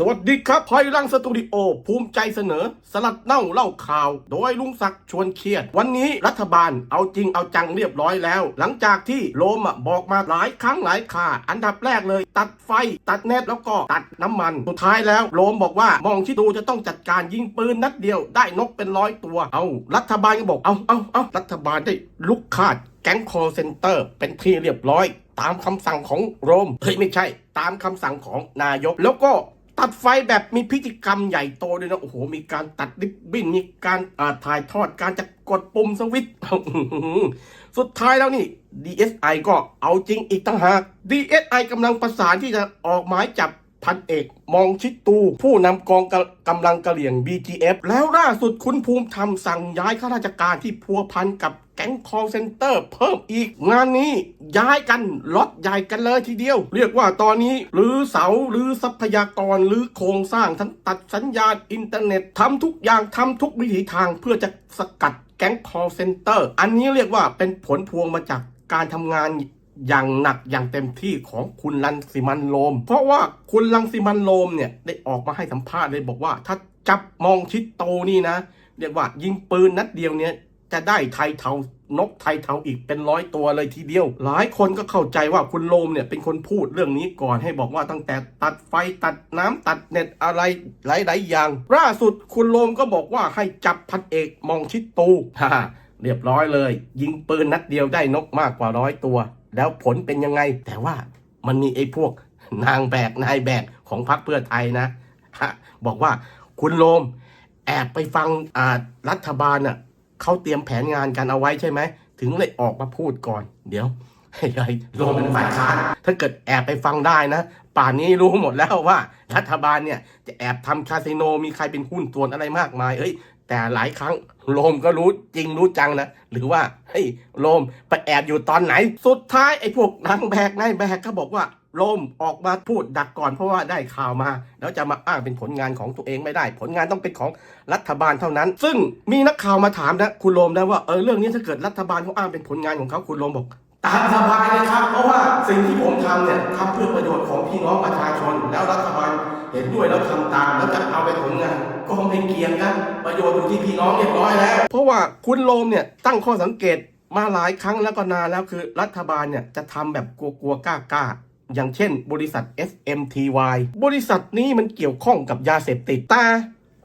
สวัสดีครับพอยรังสตูดิโอ ภูมิใจเสนอ สลัดเน่าเล่าข่าว โดยลุงศักดิ์ชวนเครียด วันนี้รัฐบาลเอาจริงเอาจังเรียบร้อยแล้ว หลังจากที่โลมบอกมาหลายครั้งหลายคาอันดับแรกเลย ตัดไฟ ตัดเน็ตแล้วก็ตัดน้ำมัน สุดท้ายแล้วโลมบอกว่ามองที่ดูจะต้องจัดการยิงปืนนัดเดียวได้นกเป็นร้อยตัว เอา รัฐบาลก็บอกเอาเอาเอารัฐบาลได้ลุกคาดแก๊งคอเซ็นเตอร์ เป็นที่เรียบร้อย ตามคำสั่งของโรมเฮ้ยไม่ใช่ ตามคำสั่งของนายกแล้วก็ ตัดไฟแบบมีพิธีกรรมใหญ่โตด้วยนะโอ้โห มีการตัดริบบิ้นมีการถ่ายทอดการจะกดปุ่มสวิตช์สุดท้ายแล้วนี่ DSI ก็เอาจริงอีกต่างหาก DSI กำลังประสานที่จะออกหมายจับ พันเอกมองชิดตู ผู้นำกองกำกำลังกะเหลี่ยง BGF แล้วล่าสุดคุณภูมิธรรมสั่งย้ายข้าราชการที่พัวพันกับแก๊งคอเซนเตอร์เพิ่มอีก งานนี้ย้ายกันล็อตใหญ่กันเลยทีเดียว เรียกว่าตอนนี้หรือเสาหรือทรัพยากรหรือโครงสร้างทั้งตัดสัญญาณอินเทอร์เน็ตทำทุกอย่างทำทุกวิถีทางเพื่อจะสกัดแก๊งคอเซนเตอร์อันนี้เรียกว่าเป็นผลพวงมาจากการทำงาน อย่างหนักอย่างเต็มที่ของคุณลังสิมันโลม เพราะว่าคุณลังสิมันโลมเนี่ยได้ออกมาให้สัมภาษณ์เลยบอกว่า ถ้าจับมองชิดโตนี่นะเรียกว่ายิงปืนนัดเดียวเนี่ยจะได้ไทยเทานกไทยเทาอีกเป็นร้อยตัวเลยทีเดียว หลายคนก็เข้าใจว่าคุณโลมเนี่ยเป็นคนพูดเรื่องนี้ก่อนให้บอกว่าตั้งแต่ตัดไฟตัดน้ำตัดเน็ตอะไรหลายๆอย่างล่าสุดคุณโลมก็บอกว่าให้จับพันเอกมองชิดตูฮ่าเรียบร้อยเลย ยิงปืนนัดเดียวได้นกมากกว่าร้อยตัว แล้วผลเป็นยังไง แต่ว่ามันมีไอ้พวกนางแบกนายแบกของพรรคเพื่อไทยนะบอกว่าคุณโลมแอบไปฟังรัฐบาลน่ะเขาเตรียมแผนงานกันเอาไว้ใช่ไหม ถึงเลยออกมาพูดก่อน เดี๋ยวไอ้โลมเป็นฝ่ายค้านถ้าเกิดแอบไปฟังได้นะ ป่านนี้รู้หมดแล้วว่า รัฐบาลเนี่ยจะแอบทำคาสิโนมีใครเป็นหุ้นส่วนอะไรมากมายเอ้ย แต่หลายครั้งโลมก็รู้จริงรู้จังนะ หรือว่าเฮ้ยโลมไปแอบอยู่ตอนไหน สุดท้ายไอ้พวกนางแบกนายแบกก็บอกว่าโลมออกมาพูดดักก่อนเพราะว่าได้ข่าวมา แล้วจะมาอ้างเป็นผลงานของตัวเองไม่ได้ ผลงานต้องเป็นของรัฐบาลเท่านั้น ซึ่งมีนักข่าวมาถามนะคุณโลมนะว่าเออเรื่องนี้ถ้าเกิดรัฐบาลเขาอ้างเป็นผลงานของเขาคุณโลมบอกตามสบายเลยครับ เพราะว่าสิ่งที่ผมทำเนี่ยทำเพื่อประโยชน์ของพี่น้องประชาชนแล้วรัฐบาล เห็นด้วยแล้วทำตามแล้วจะเอาไปผลงานก็ไม่เกี่ยงกันประโยชน์อยู่ที่พี่น้องเรียบร้อยแล้ว เพราะว่าคุณโลมเนี่ยตั้งข้อสังเกตมาหลายครั้งแล้วก็นานแล้วคือรัฐบาลเนี่ยจะทำแบบกลัวๆกล้าๆอย่างเช่น บริษัท SMTY บริษัทนี้มันเกี่ยวข้องกับยาเสพติดแต่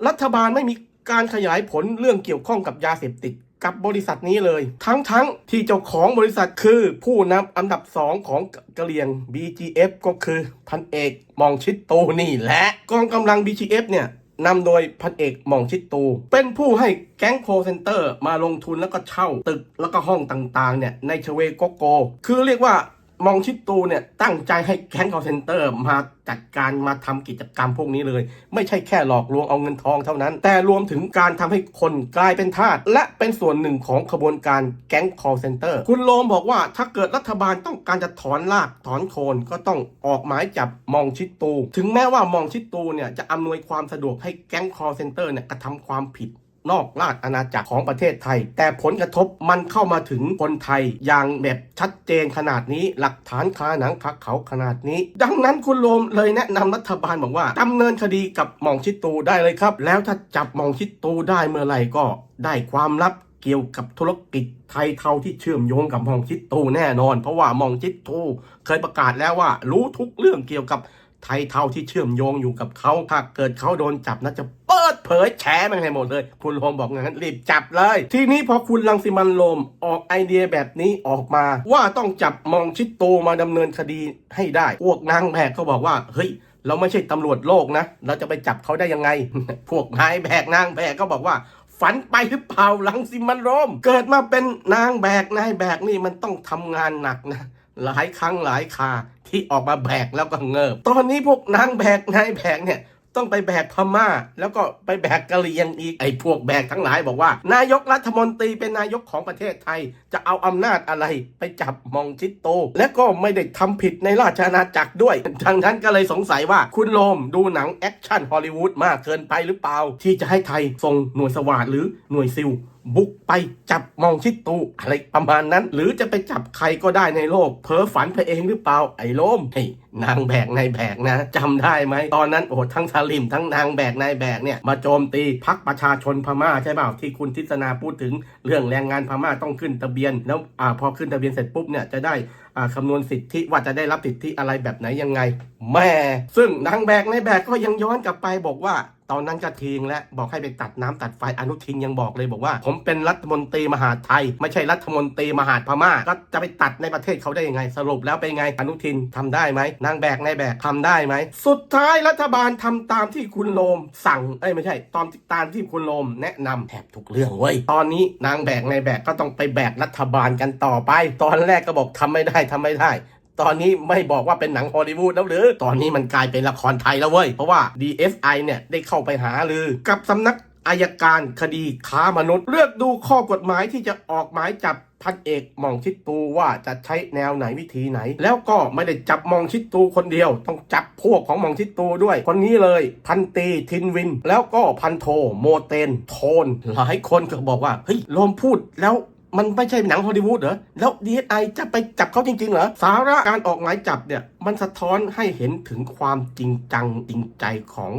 รัฐบาลไม่มีการขยายผลเรื่องเกี่ยวข้องกับยาเสพติด กับบริษัทนี้เลย ทั้งๆทที่เจ้าของบริษัทคือผู้นำอันดับสองของกะเหรี่ยง BGF ก็คือพันเอกมองชิดตูนี่แหละกองกำลัง BGF เนี่ยนำโดยพันเอกมองชิดตู เป็นผู้ให้แก๊งโคเซนเตอร์มาลงทุนแล้วก็เช่าตึกแล้วก็ห้องต่างๆเนี่ยในชเวโกโก คือเรียกว่า มองชิดตูเนี่ยตั้งใจให้แก๊งคอเซนเตอร์มาจัดการมาทำกิจกรรมพวกนี้เลย ไม่ใช่แค่หลอกลวงเอาเงินทองเท่านั้น แต่รวมถึงการทำให้คนกลายเป็นทาสและเป็นส่วนหนึ่งของขบวนการแก๊งคอเซนเตอร์คุณโลมบอกว่าถ้าเกิดรัฐบาลต้องการจะถอนรากถอนโคนก็ต้องออกหมายจับมองชิดตู ถึงแม้ว่ามองชิดตูเนี่ยจะอำนวยความสะดวกให้แก๊งคอเซนเตอร์เนี่ยกระทำความผิด นอกราชอาณาจักรของประเทศไทย แต่ผลกระทบมันเข้ามาถึงคนไทยอย่างแบบชัดเจนขนาดนี้ หลักฐานคาหนังคาเขาขนาดนี้ ดังนั้นคุณโลมเลยแนะนำรัฐบาลบอกว่าดำเนินคดีกับหมองชิดตูได้เลยครับ แล้วถ้าจับหมองชิดตูได้เมื่อไหร่ก็ได้ความลับเกี่ยวกับธุรกิจไทยเทาที่เชื่อมโยงกับหมองชิดตูแน่นอน เพราะว่ามองชิดตูเคยประกาศแล้วว่า รู้ทุกเรื่องเกี่ยวกับไทยเท่าที่เชื่อมโยงอยู่กับเขาถ้าเกิดเขาโดนจับนะจะ ดเผยแฉมันให้หมดเลย คุณโลมบอกงั้นรีบจับเลย ทีนี้พอคุณลังสิมันโลมออกไอเดียแบบนี้ออกมา ว่าต้องจับมองชิดโตมาดำเนินคดีให้ได้พวกนางแบกเขาบอกว่าเฮ้ยเราไม่ใช่ตำรวจโลกนะ เราจะไปจับเขาได้ยังไง พวกนายแบกนางแบกก็บอกว่า ฝันไปหรือเปล่าลังสิมันโรม เกิดมาเป็นนางแบกนายแบกนี่มันต้องทำงานหนักนะ หลายครั้งหลายคาที่ออกมาแบกแล้วก็เงิบ ตอนนี้พวกนางแบกนายแบกเนี่ย ต้องไปแบกพม่า แล้วก็ไปแบกกะเหรี่ยงอีกไอ้พวกแบกทั้งหลายบอกว่า นายกรัฐมนตรีเป็นนายกของประเทศไทย จะเอาอำนาจอะไรไปจับมองชิดโต และก็ไม่ได้ทำผิดในราชอาณาจักรด้วยดังนั้นก็เลยสงสัยว่าคุณโลมดูหนังแอคชั่นฮอลลีวูดมากเกินไปหรือเปล่า ที่จะให้ไทยส่งหน่วยสวาดหรือหน่วยซิล บุกไปจับมองชิดตูอะไรประมาณนั้น หรือจะไปจับใครก็ได้ในโลก เพ้อฝันไปเองหรือเปล่าไอ้โลมเฮ้ยนางแบกนายแบกนะจำได้ไหมตอนนั้นโอ้โหทั้งสลิมทั้งนางแบกนายแบกเนี่ยมาโจมตีพักประชาชนพม่าใช่เปล่าที่คุณทิศนาพูดถึงเรื่องแรงงานพม่าต้องขึ้นทะเบียน แล้วอ่าพอขึ้นทะเบียนเสร็จปุ๊บเนี่ยจะได้ คำนวณสิทธิว่าจะได้รับสิทธิอะไรแบบไหนยังไง แม่ ซึ่งนางแบกในแบกก็ยังย้อนกลับไปบอกว่าตอนนั้นก็ทิ้งและบอกให้ไปตัดน้ำตัดไฟอนุทินยังบอกเลยบอกว่า ผมเป็นรัฐมนตรีมหาไทย ไม่ใช่รัฐมนตรีมหาพม่า ก็จะไปตัดในประเทศเขาได้ยังไง สรุปแล้วเป็นไงอนุทินทำได้ไหมนางแบกนายแบกทำได้ไหม สุดท้ายรัฐบาลทำตามที่คุณโลม สั่งเอ้ยไม่ใช่ตอนตามที่คุณโลมแนะนำแทบทุกเรื่องเว้ยตอนนี้นางแบกนายแบกก็ต้องไปแบกรัฐบาลกันต่อไป ตอนแรกก็บอกทำไม่ได้ทำไม่ได้ ตอนนี้ไม่บอกว่าเป็นหนังฮอลลีวูดแล้วหรือ ตอนนี้มันกลายเป็นละครไทยแล้วเว้ย เพราะว่า DSI เนี่ยได้เข้าไปหาลือ กับสำนักอายการคดีค้ามนุษย์เลือกดูข้อกฎหมายที่จะออกหมายจับพันเอกมองชิดตูว่าจะใช้แนวไหนวิธีไหน แล้วก็ไม่ได้จับมองชิดตูคนเดียว ต้องจับพวกของมองชิดตูด้วย คนนี้เลยพันตีทินวิน แล้วก็พันโทโมเตนโทน หลายคนก็บอกว่าเฮ้ยลมพูดแล้ว มันไม่ใช่หนังฮอลลีวูดเหรอ แล้ว DSI จะไปจับเขาจริง ๆ เหรอ สาระการออกหมายจับเนี่ย มันสะท้อนให้เห็นถึงความจริงจังจริงใจของ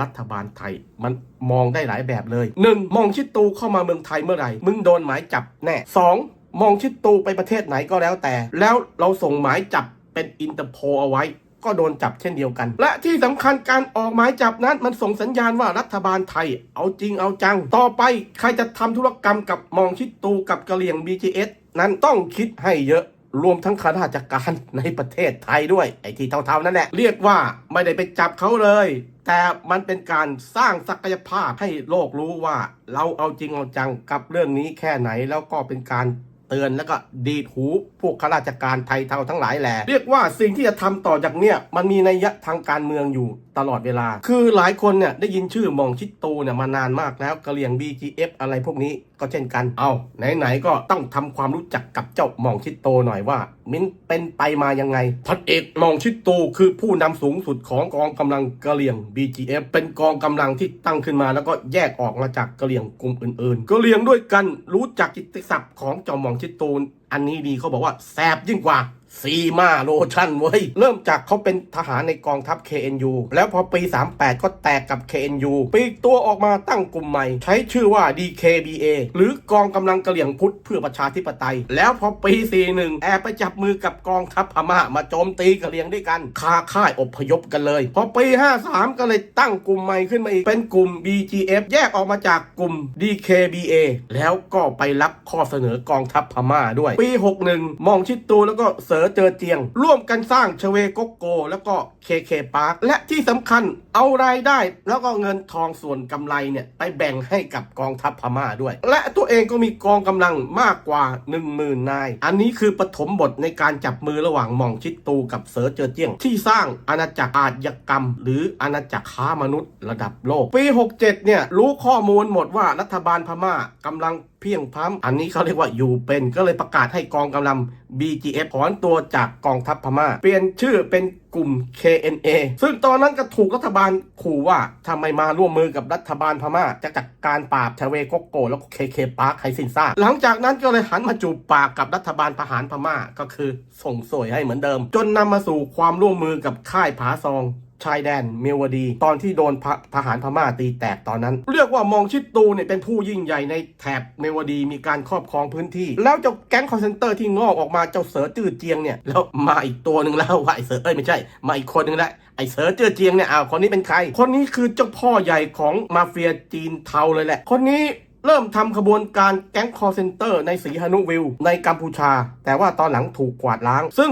รัฐบาลไทย มันมองได้หลายแบบเลย 1. มองชิดตูเข้ามาเมืองไทยเมื่อไหร่ มึงโดนหมายจับแน่ 2. มองชิดตูไปประเทศไหนก็แล้วแต่ แล้วเราส่งหมายจับเป็นอินเตอร์โพเอาไว้ ก็โดนจับเช่นเดียวกัน และที่สำคัญการออกหมายจับนั้นมันส่งสัญญาณว่ารัฐบาลไทย เอาจริงเอาจัง ต่อไปใครจะทำธุรกรรมกับมองชิดตูกับกะเหลี่ยง BGS นั้นต้องคิดให้เยอะรวมทั้งข้าราชการในประเทศไทยด้วย ไอ้ที่เท่าๆนั่นแหละ เรียกว่าไม่ได้ไปจับเขาเลย แต่มันเป็นการสร้างศักยภาพให้โลกรู้ว่า เราเอาจริงเอาจังกับเรื่องนี้แค่ไหนแล้วก็เป็นการ ตือนแล้วก็ดีดหูพวกข้าราชการไทยเท่าทั้งหลายแหละเรียกว่าสิ่งที่จะทำต่อจากเนี้ยมันมีนัยยะทางการเมืองอยู่ตลอดเวลา คือหลายคนเนี่ยได้ยินชื่อมองชิดตูเนี่ยมานานมากแล้วกะเหลี่ยง BGF อะไรพวกนี้ก็เช่นกัน เอาไหนๆก็ต้องทำความรู้จักกับเจ้ามองชิดโตหน่อยว่า มิ้นเป็นไปมายังไงพันเอกมองชิดโตคือผู้นำสูงสุดของกองกำลังกะเหลี่ยง BGF เป็นกองกำลังที่ตั้งขึ้นมา แล้วก็แยกออกมาจากกะเหลี่ยงกลุ่มอื่นๆกะเหลี่ยงด้วยกันรู้จักกิตติศัพท์ของเจ้ามองชิดตูน อันนี้ดีเขาบอกว่าแสบยิ่งกว่า ซีมาโลชั่นเว้ย เริ่มจากเขาเป็นทหารในกองทัพ KNU แล้วพอปี 38 ก็แตกกับ KNU ปีกตัวออกมาตั้งกลุ่มใหม่ ใช้ชื่อว่า DKBA หรือกองกำลังกะเหลี่ยงพุทธเพื่อประชาธิปไตย แล้วพอปี 41 แอบไปจับมือกับกองทัพพม่ามาโจมตีกะเหลี่ยงด้วยกันคาค่ายอพยพกันเลย พอปี 53 ก็เลยตั้งกลุ่มใหม่ขึ้นมาอีก เป็นกลุ่ม BGF แยกออกมาจากกลุ่ม DKBA แล้วก็ไปรับข้อเสนอกองทัพพม่าด้วย ปี 61 มองชิดตูแล้วก็เสือเจอเจียง ร่วมกันสร้างเชเวโกโก แล้วก็เคเคปาร์คและที่สำคัญเอารายได้ แล้วก็เงินทองส่วนกำไรเนี่ยไปแบ่งให้กับกองทัพพม่าด้วย และตัวเองก็มีกองกำลังมากกว่า 1 0,000นาย อันนี้คือปฐมบทในการจับมือระหว่างหม่องชิดตูกับเสือเจอเจียง ที่สร้างอาณาจักรอาชญากรรม หรืออาณาจักรค้ามนุษย์ระดับโลก ปี 67 เนี่ยรู้ข้อมูลหมดว่ารัฐบาลพม่ากำลัง เพียงพร้ำอันนี้เขาเรียกว่าอยู่เป็นก็เลยประกาศให้กองกำลัง BGF ถอนตัวจากกองทัพพม่า เปลี่ยนชื่อเป็นกลุ่ม KNA ซึ่งตอนนั้นก็ถูกรัฐบาลขู่ว่าทำไมมาร่วมมือกับรัฐบาลพม่า จะจัดการปราบชเวโกโก แล้วก็เคเคปาร์คให้สิ้นซาหลังจากนั้นก็เลยหันมาจูบปากกับรัฐบาลทหารพม่าก็คือส่งสวยให้เหมือนเดิม จนนำมาสู่ความร่วมมือกับค่ายผาซอง ชายแดนเมียวดี ตอนที่โดนทหารพม่าตีแตกตอนนั้น เรียกว่ามองชิดตูเนี่ยเป็นผู้ยิ่งใหญ่ในแถบเมียวดีมีการครอบครองพื้นที่ แล้วเจ้าแก๊งคอนเซนเตอร์ที่งอกออกมาเจ้าเสือจืดเจียงเนี่ยแล้วมาอีกตัวหนึ่งแล้วว่าไอเสือเอ้ยไม่ใช่ มาอีกคนหนึ่งแล้วไอเสือเจือเจียงเนี่ยอ้าวคนนี้เป็นใคร คนนี้คือเจ้าพ่อใหญ่ของมาเฟียจีนเทาเลยแหละ คนนี้เริ่มทำขบวนการแก๊งคอร์เซนเตอร์ในสีฮานุวิลในกัมพูชา แต่ว่าตอนหลังถูกกวาดล้าง ซึ่ง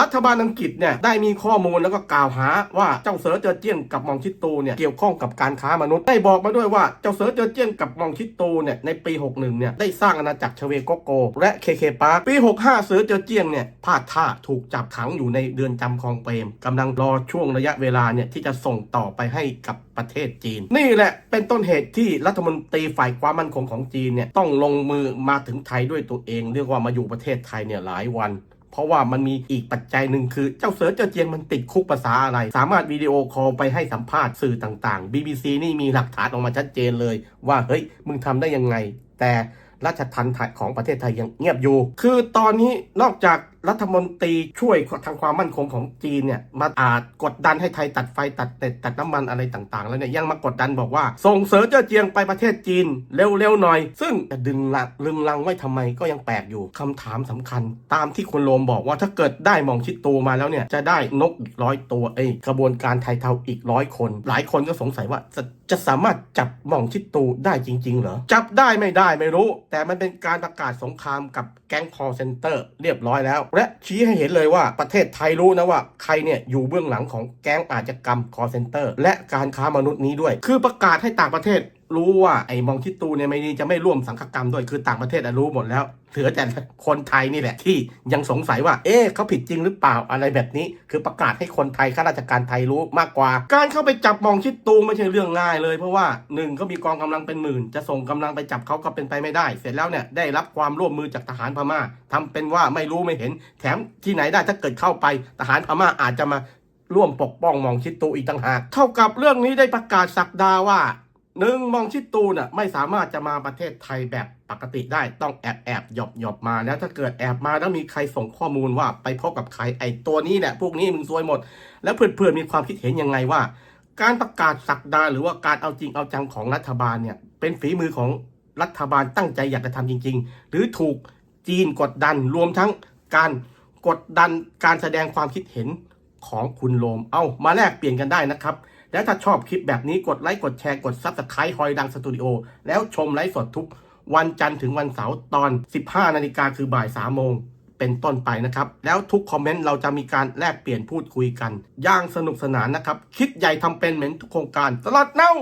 รัฐบาลอังกฤษเนี่ยได้มีข้อมูลแล้วก็กล่าวหาว่าเจ้าเสือเจอเจี้ยนกับมองชิดตูเนี่ยเกี่ยวข้องกับการค้ามนุษย์ได้บอกมาด้วยว่าเจ้าเสือเจอเจี้ยนกับมองชิดตูเนี่ยในปี 61เนี่ยได้สร้างอาณาจักรชเวโกโก และเคเคปาร์ปี 65 เสือเจอเจี้ยนเนี่ยพลาดท่าถูกจับขังอยู่ในเดือนจำคลองเปรมกำลังรอช่วงระยะเวลาเนี่ยที่จะส่งต่อไปให้กับประเทศจีน นี่แหละเป็นต้นเหตุที่รัฐมนตรีฝ่ายความมั่นคงของจีนเนี่ยต้องลงมือมาถึงไทยด้วยตัวเอง เรียกว่ามาอยู่ประเทศไทยเนี่ยหลายวัน เพราะว่ามันมีอีกปัจจัยหนึ่งคือเจ้าเสือเจ้าเจียงมันติดคุกภาษาอะไร สามารถวิดีโอคอลไปให้สัมภาษณ์สื่อต่างๆ BBC นี่มีหลักฐานออกมาชัดเจนเลย ว่าเฮ้ยมึงทำได้ยังไง แต่ราชทันไทยของประเทศไทยยังเงียบอยู่ คือตอนนี้นอกจาก รัฐมนตรีช่วยทางความมั่นคงของจีนเนี่ยมาอาจกดดันให้ไทยตัดไฟตัดเน็ตตัดน้ำมันอะไรต่างๆ แล้วเนี่ยยังมากดดันบอกว่า ส่งเสอเจ้าเจียงไปประเทศจีนเร็วๆหน่อย ซึ่งจะดึงลังลึงลังไว้ทำไมก็ยังแปลกอยู่คำถามสำคัญ ตามที่คุณโรมบอกว่าถ้าเกิดได้มองชิดตูมาแล้วเนี่ยจะได้นกอีกร้อยตัวเอ้กระบวนการไทยเทาอีกร้อยคน หลายคนก็สงสัยว่าจะจะสามารถจับมองชิดตูได้จริง ๆ เหรอจับได้ไม่ได้ไม่รู้ แต่มันเป็นการประกาศสงครามกับแก๊งคอร์เซนเตอร์เรียบร้อยแล้วและชี้ให้เห็นเลยว่าประเทศไทยรู้นะว่าใครเนี่ยอยู่เบื้องหลังของแก๊งอาชญากรรมคอร์เซนเตอร์และการค้ามนุษย์นี้ด้วย คือประกาศให้ต่างประเทศ รู้ว่าไอ้มองชิดตูเนี่ยไม่ดีจะไม่ร่วมสังฆกรรมด้วยคือต่างประเทศอะรู้หมดแล้วเหลือแต่คนไทยนี่แหละที่ยังสงสัยว่า เอ๊ะเขาผิดจริงหรือเปล่าอะไรแบบนี้ คือประกาศให้คนไทยข้าราชการไทยรู้มากกว่า การเข้าไปจับมองชิดตูไม่ใช่เรื่องง่ายเลย เพราะว่าหนึ่งเขามีกองกำลังเป็นหมื่น จะส่งกำลังไปจับเขาก็เป็นไปไม่ได้ เสร็จแล้วเนี่ยได้รับความร่วมมือจากทหารพม่าทำเป็นว่าไม่รู้ไม่เห็น แถมที่ไหนได้ถ้าเกิดเข้าไปทหารพม่าอาจจะมาร่วมปกป้องมองชิดตูอีกต่างหาก เท่ากับเรื่องนี้ได้ประกาศสักดาว่า หนึ่งมองชิดตูน่ะไม่สามารถจะมาประเทศไทยแบบปกติได้ต้องแอบแอบหยอบหยอบมาแล้วถ้าเกิดแอบมาแล้วมีใครส่งข้อมูลว่าไปพบกับใครไอตัวนี้แหละพวกนี้มึงซวยหมด แล้วเพื่อนๆมีความคิดเห็นยังไงว่า การประกาศสักดาหรือว่าการเอาจริงเอาจังของรัฐบาลเนี่ยเป็นฝีมือของรัฐบาลตั้งใจอยากจะทำจริง ๆ หรือถูกจีนกดดันรวมทั้งการกดดันการแสดงความคิดเห็นของคุณโลม เอามาแลกเปลี่ยนกันได้นะครับ แล้วถ้าชอบคลิปแบบนี้กดไลค์กดแชร์กดซับสไครต์ฮอยดังสตูดิโอแล้วชมไลฟ์สดทุกวันจันทร์ถึงวันเสาร์ตอน 15 นาฬิกาคือบ่าย 3 โมง เป็นต้นไปนะครับ แล้วทุกคอมเมนต์เราจะมีการแลกเปลี่ยนพูดคุยกัน อย่างสนุกสนานนะครับ คิดใหญ่ทำเป็นเหมือนทุกโครงการตลอดเน่า